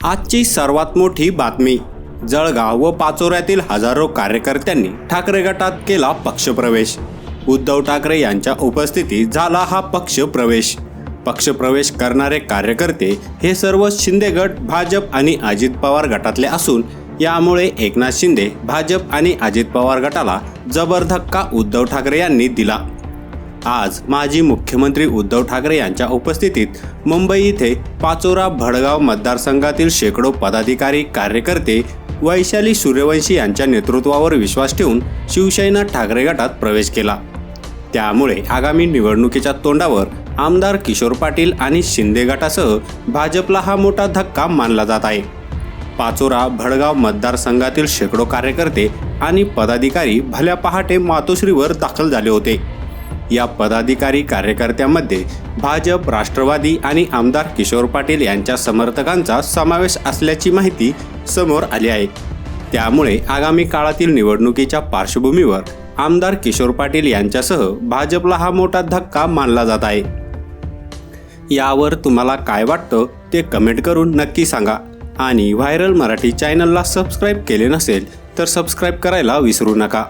आजची सर्वात मोठी बातमी. जळगाव व पाचोऱ्यातील हजारो कार्यकर्त्यांनी ठाकरे गटात केला पक्षप्रवेश. उद्धव ठाकरे यांच्या उपस्थितीत झाला हा पक्षप्रवेश. पक्षप्रवेश करणारे कार्यकर्ते हे सर्व शिंदे गट भाजप आणि अजित पवार गटातले असून यामुळे एकनाथ शिंदे भाजप आणि अजित पवार गटाला जबर धक्का उद्धव ठाकरे यांनी दिला. आज माजी मुख्यमंत्री उद्धव ठाकरे यांच्या उपस्थितीत मुंबई इथे पाचोरा भडगाव मतदारसंघातील शेकडो पदाधिकारी कार्यकर्ते वैशाली सूर्यवंशी यांच्या नेतृत्वावर विश्वास ठेवून शिवसेना ठाकरे गटात प्रवेश केला. त्यामुळे आगामी निवडणुकीच्या तोंडावर आमदार किशोर पाटील आणि शिंदे गटासह भाजपला हा मोठा धक्का मानला जात आहे. पाचोरा भडगाव मतदारसंघातील शेकडो कार्यकर्ते आणि पदाधिकारी भल्या पहाटे मातोश्रीवर दाखल झाले होते. या पदाधिकारी कार्यकर्त्यांमध्ये भाजप राष्ट्रवादी आणि आमदार किशोर पाटील यांच्या समर्थकांचा समावेश असल्याची माहिती समोर आली आहे. त्यामुळे आगामी काळातील निवडणुकीच्या पार्श्वभूमीवर आमदार किशोर पाटील यांच्यासह भाजपला हा मोठा धक्का मानला जात आहे. यावर तुम्हाला काय वाटतं ते कमेंट करून नक्की सांगा. आणि व्हायरल मराठी चॅनलला सबस्क्राईब केले नसेल तर सबस्क्राईब करायला विसरू नका.